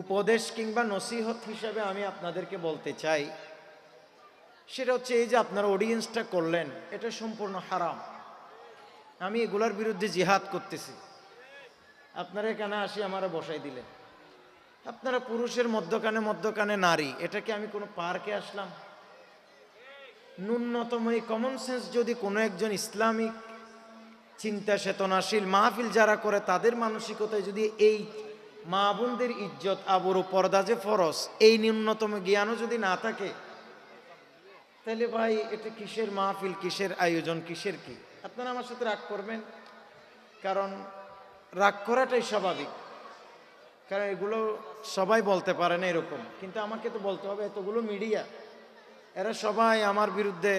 উপদেশ কিংবা নসিহত হিসাবে আমি আপনাদেরকে বলতে চাই। সেটা হচ্ছে এই যে আপনারা অডিয়েন্সটা করলেন, এটা সম্পূর্ণ হারাম। আমি এগুলার বিরুদ্ধে জিহাদ করতেছি। আপনারা এখানে আসি আমারা বসাই দিলেন। আপনারা পুরুষের মধ্যকানে মধ্যকানে নারী, এটাকে আমি কোনো পার্কে আসলাম। ন্যূনতম এই কমন সেন্স যদি কোনো একজন ইসলামিক চিন্তা চেতনাশীল মাহফিল যারা করে, তাদের মানসিকতায় যদি এই মা বোনদের ইজ্জত, আবরু পর্দা যে ফরস এই ন্যূনতম জ্ঞানও যদি না থাকে, তাহলে ভাই এটা কিসের মাহফিল, কিসের আয়োজন, কিসের কি? আপনারা আমার সাথে রাগ করবেন, কারণ রাগ করাটাই স্বাভাবিক। কারণ এগুলো সবাই বলতে পারে না এরকম, কিন্তু আমাকে তো বলতে হবে, এতগুলো মিডিয়া, এরা সবাই আমার বিরুদ্ধে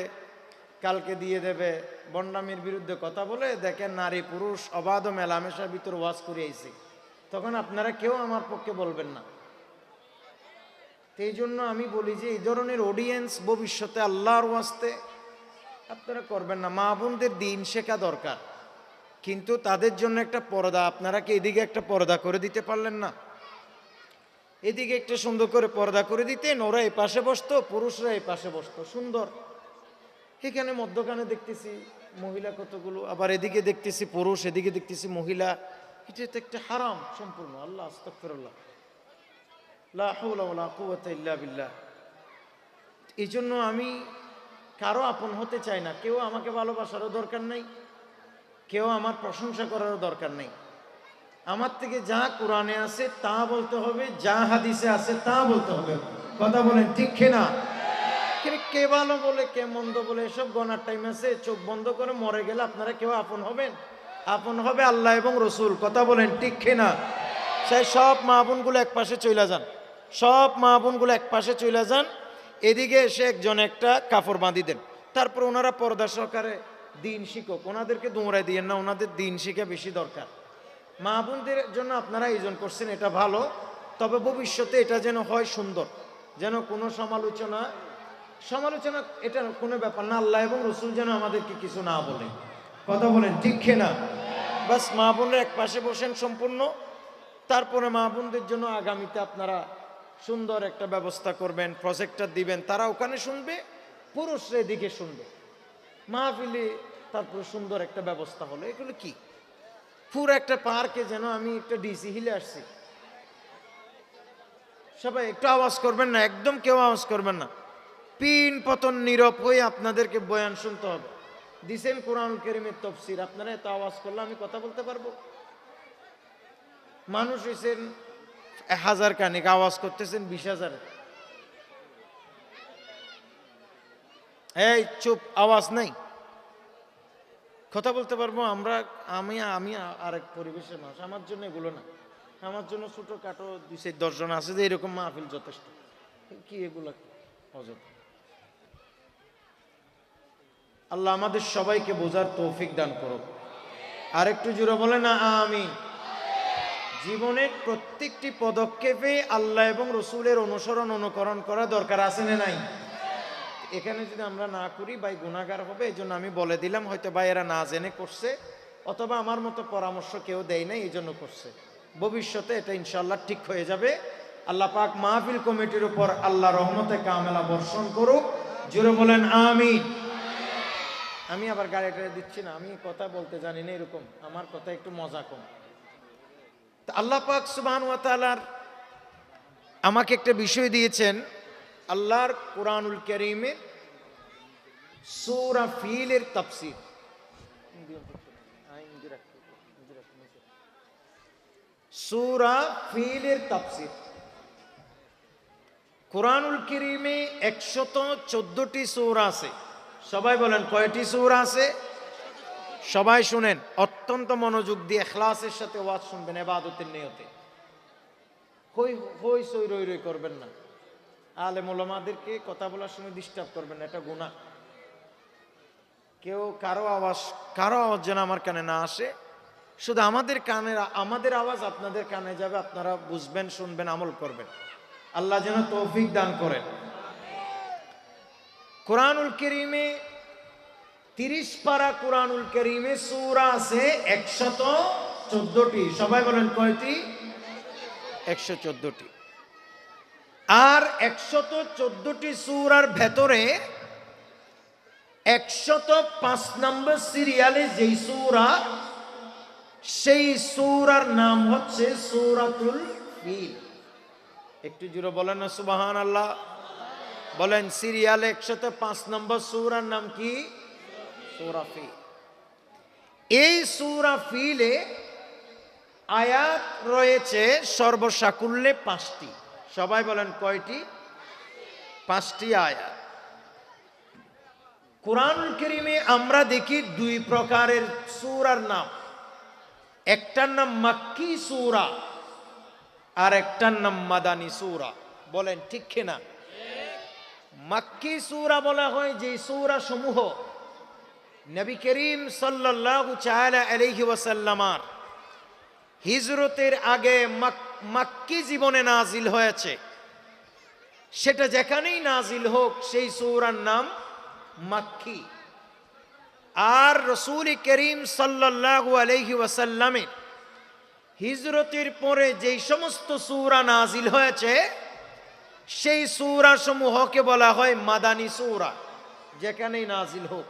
কালকে দিয়ে দেবে বন্ডামির বিরুদ্ধে কথা বলে দেখেন নারী পুরুষ অবাধ মেলামেশার ভিতর ওয়াজ করে আইছি। তখন আপনারা কেউ আমার পক্ষে বলবেন না। এই জন্য আমি বলি যে, এই ধরনের অডিয়েন্স ভবিষ্যতে আল্লাহর ওয়াস্তে আপনারা করবেন না। মা বোনদের দিন শেখা দরকার। কিন্তু তাদের জন্য একটা পর্দা, আপনারা কি এদিকে একটা পর্দা করে দিতে পারলেন না? এদিকে একটা সুন্দর করে পর্দা করে দিতেন, ওরা এই পাশে বসতো, পুরুষরা এই পাশে বসতো। সুন্দর। এখানে মধ্যখানে দেখতেছি মহিলা কতগুলো, আবার এদিকে দেখতেছি পুরুষ, এদিকে দেখতেছি মহিলা। এটা তো একটা হারাম সম্পূর্ণ। আল্লাহ আস্তফরল্লাহ বিল্লাহ। এই জন্য আমি কারও আপন হতে চাই না। কেউ আমাকে ভালোবাসারও দরকার নেই, কেউ আমার প্রশংসা করারও দরকার নেই। আমার থেকে যা কোরআনে আছে তা বলতে হবে, যা হাদিসে আছে তা বলতে হবে। কথা বলেন ঠিক না কে ভালো বলে, কে মন্দ বলে, এসব গনার টাইম আছে, চোখ বন্ধ করে মরে গেলে আপনারা কেউ আপন হবেন? আপন হবে আল্লাহ এবং রসুল। কথা বলেন, ঠিক না সে সব মা বোনগুলো এক পাশে চলে যান। সব মা বোনগুলো এক পাশে চলে যান। এদিকে এসে একজন একটা কাপড় বাঁধি দেন। তারপর ওনারা পর্দা সহকারে দিন শিখুক। ওনাদেরকে দৌড়াই দিয়েন না, ওনাদের দিন শিখা বেশি দরকার। মা বোনদের জন্য আপনারা আয়োজন করছেন, এটা ভালো। তবে ভবিষ্যতে এটা যেন হয় সুন্দর। যেন কোনো সমালোচনা সমালোচনা এটা কোনো ব্যাপার না। আল্লাহ এবং রসুল যেন আমাদেরকে কিছু না বলে। কথা বলেন, ঠিক না বাস মা বোনের এক পাশে বসেন সম্পূর্ণ। তারপরে মা বোনদের জন্য আগামীতে আপনারা সুন্দর একটা ব্যবস্থা করবেন প্রজেক্টর দিবেন। তারা ওখানে শুনবে, পুরুষরা এদিকে শুনবে। মাহফিলে তারপরে সুন্দর একটা ব্যবস্থা হলো। এগুলো কি? পুরো একটা পার্কে যেন আমি একটা ডিসি হিলে আসছি। সবাই একটু আওয়াজ করবেন না, একদম কেউ আওয়াজ করবেন না। পিন পতন নীরব হয়ে আপনাদেরকে বয়ান শুনতে হবে। দিছেন কোরআন কেরিমের তফসির, আপনারা এত আওয়াজ করলে আমি কথা বলতে পারব? মানুষ হয়েছেন হাজার কানিক আওয়াজ করতেছেন, বিশ হাজার। এই চুপ, আওয়াজ নাই। কথা বলতে পারব, আমরা, আমি আমি আরেক পরিবেশের মানুষ, আমার জন্য এগুলো না। আমার জন্য ছোটো কাটো দুই চার দশজন আছে যে এরকম মাহফিল যথেষ্ট। কি এগুলো? অযথা। আল্লাহ আমাদের সবাইকে বোঝার তৌফিক দান করুক। আর একটু জুড়ে বলে না আমি জীবনের প্রত্যেকটি পদক্ষেপে আল্লাহ এবং রসুলের অনুসরণ, অনুকরণ করা দরকার, আছে না নাই? এখানে যদি আমরা না করি, ভাই গুণাগার হবে এই জন্য আমি বলে দিলাম, হয়তো ভাই এরা না জেনে করছে, অথবা আমার মতো পরামর্শ কেউ দেয় নাই এই জন্য করছে। ভবিষ্যতে এটা ইনশাল্লাহ ঠিক হয়ে যাবে। আল্লাহ পাক মাহফিল কমিটির উপর আল্লাহ রহমতে কামেলা বর্ষণ করুক। জুড়ে বলেন আমি আমি আবার গাড়িটা দিচ্ছি না, আমি কথা বলতে জানি না এরকম, আমার কথা একটু মজা কম। আল্লাহ পাক সুবাহ আমাকে একটা বিষয় দিয়েছেন, আল্লাহর কোরআনুল করিমের সূরা ফিলের তাফসীর। সূরা ফিলের তাফসীর। কোরআনুল করিমে একশত চোদ্দটি সূরা আছে। সবাই বলেন, কয়টি সূরা আছে? সবাই শুনেন, অত্যন্ত মনোযোগ দিয়ে এখলাসের সাথে ওয়াজ শুনবেন, এবাদতের নিয়তে। হই হই, সই, রই রই করবেন না। আলে মোলামাদেরকে কথা বলার সময় ডিস্টার্ব করবেন এটা গুণা কেউ কারও আওয়াজ কারও আওয়াজ যেন আমার কানে না আসে। শুধু আমাদের কানের আমাদের আওয়াজ আপনাদের কানে যাবে, আপনারা বুঝবেন, শুনবেন, আমল করবেন। আল্লাহ যেন তৌফিক দান করেন। কোরআনুল করিমে, তিরিশ পারা কোরআনুল করিমে সুরা আছে একশত চোদ্দটি। সবাই বলেন কয়টি? একশো চোদ্দটি। আর একশত চোদ্দটি সুরার ভেতরে একশত পাঁচ নম্বর সিরিয়ালে যেই সুরা, সেই সুরার নাম হচ্ছে সুরাতুল একটু জুড়ে বলেন না সুবাহান আল্লাহ বলেন সিরিয়ালে একশত পাঁচ নম্বর সুরার নাম কি? সুরা ফিল। এই সুরা ফিলে আয়াত রয়েছে সর্বসাকুল্যে পাঁচটি। সবাই বলেন কয়টি? পাঁচটি আয়াত। কোরআন করিমে আমরা দেখি দুই প্রকারের সুরার নাম। একটার নাম মাক্কি সুরা আর একটার নাম মাদানি সুরা। বলেন ঠিক কিনা? মাক্কি সুরা বলা হয় যে সুরা সমূহ নবী করিম সাল্লাল্লাহু তাআলা আলাইহি ওয়াসাল্লামার হিজরতের আগে মাক- মাক্কি জীবনে নাজিল হয়েছে। সেটা যেখানেই নাজিল হোক, সেই সৌরার নাম মাক্কি। আর রসুল করিম সাল্লাল্লাহু আলাইহি ওয়াসাল্লামের হিজরতের পরে যেই সমস্ত সূরা নাজিল হয়েছে সেই সুরা সমূহকে বলা হয় মাদানী সৌরা যেখানেই নাজিল হোক।